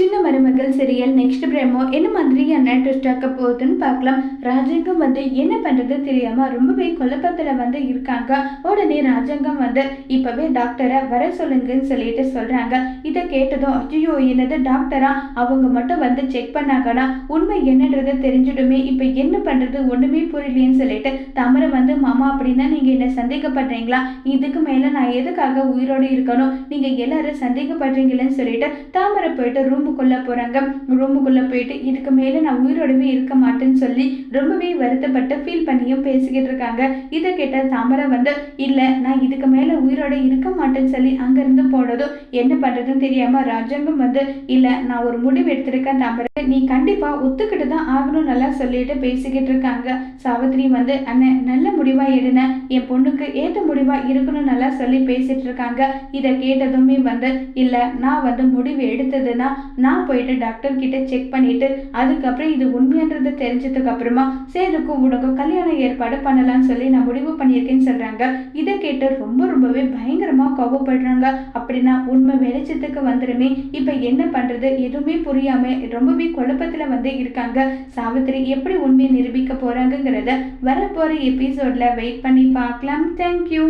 சின்ன மருமகள் serial next பிரேமோ என்ன மாதிரியான ட்விஸ்ட் ஆக்க போகுதுன்னு பார்க்கலாம். ராஜாங்கம் வந்து என்ன பண்ணுறது தெரியாமல் ரொம்பவே குழப்பத்தில் வந்து இருக்காங்க. உடனே ராஜாங்கம் வந்து இப்போவே டாக்டரை வர சொல்லுங்கன்னு சொல்லிட்டு சொல்கிறாங்க இதை கேட்டதும் ஐயோ என்னது டாக்டரா அவங்க மட்டும் வந்து செக் பண்ணாங்கன்னா உண்மை என்னன்றது தெரிஞ்சிடுமே. இப்போ என்ன பண்ணுறது ஒன்றுமே புரியலையேன்னு சொல்லிட்டு தாமரை வந்து மாமா அப்படின்னா நீங்கள் என்ன சந்தேகப்படுறீங்களா? இதுக்கு மேலே நான் எதுக்காக உயிரோடு இருக்கணும்? நீங்கள் எல்லாரும் சந்தேகப்படுறீங்களேன்னு சொல்லிட்டு தாமரை போயிட்டு ரூமுக்குள்ளே போறாங்க. ரூமுக்குள்ள போயிட்டு இதுக்கு மேல நான் உயிரோடவே இருக்க மாட்டேன்னு சொல்லி ரொம்பவே வருத்தப்பட்டு ஃபீல் பண்ணியும் பேசிக்கிட்டு இருக்காங்க. இதை கேட்ட தாமரை வந்து இல்ல நான் இதுக்கு மேல உயிரோட இருக்க மாட்டேன்னு சொல்லி அங்கேருந்து போனதும் என்ன பண்றதுன்னு தெரியாம ராஜாங்கம் வந்து இல்ல நான் ஒரு முடிவு எடுத்திருக்கேன் தாமரை. நீ கண்டிப்பாக ஒத்துக்கிட்டு தான் ஆகணும் நல்லா சொல்லிட்டு பேசிக்கிட்டு இருக்காங்க. சாவித்ரி வந்து அண்ணன் நல்ல முடிவாக எடுன. என் பொண்ணுக்கு ஏத்த முடிவாக இருக்கணும் நல்லா சொல்லி பேசிட்டு இருக்காங்க. இதை கேட்டதுமே வந்து இல்லை நான் வந்து முடிவு எடுத்ததுன்னா நான் போயிட்டு டாக்டர் கிட்ட செக் பண்ணிட்டு அதுக்கப்புறம் இது உண்மைன்றது தெரிஞ்சதுக்கு அப்புறமா சேதுக்கும் உனக்கும் கல்யாணம் ஏற்பாடு பண்ணலாம்னு சொல்லி நான் முடிவு பண்ணியிருக்கேன்னு சொல்றாங்க. இதை கேட்டு ரொம்ப ரொம்பவே பயங்கரமா கோபப்படுறாங்க அப்படின்னா உண்மை வெளிச்சத்துக்கு வந்துருமே. இப்ப என்ன பண்றது? எதுவுமே புரியாம ரொம்பவே குழப்பத்தில் வந்து இருக்காங்க. சாவித்திரி எப்படி உண்மையை நிரூபிக்க போகிறாங்கங்கிறத வரப்போகிற எபிசோட்ல வெயிட் பண்ணி பார்க்கலாம். தேங்க்யூ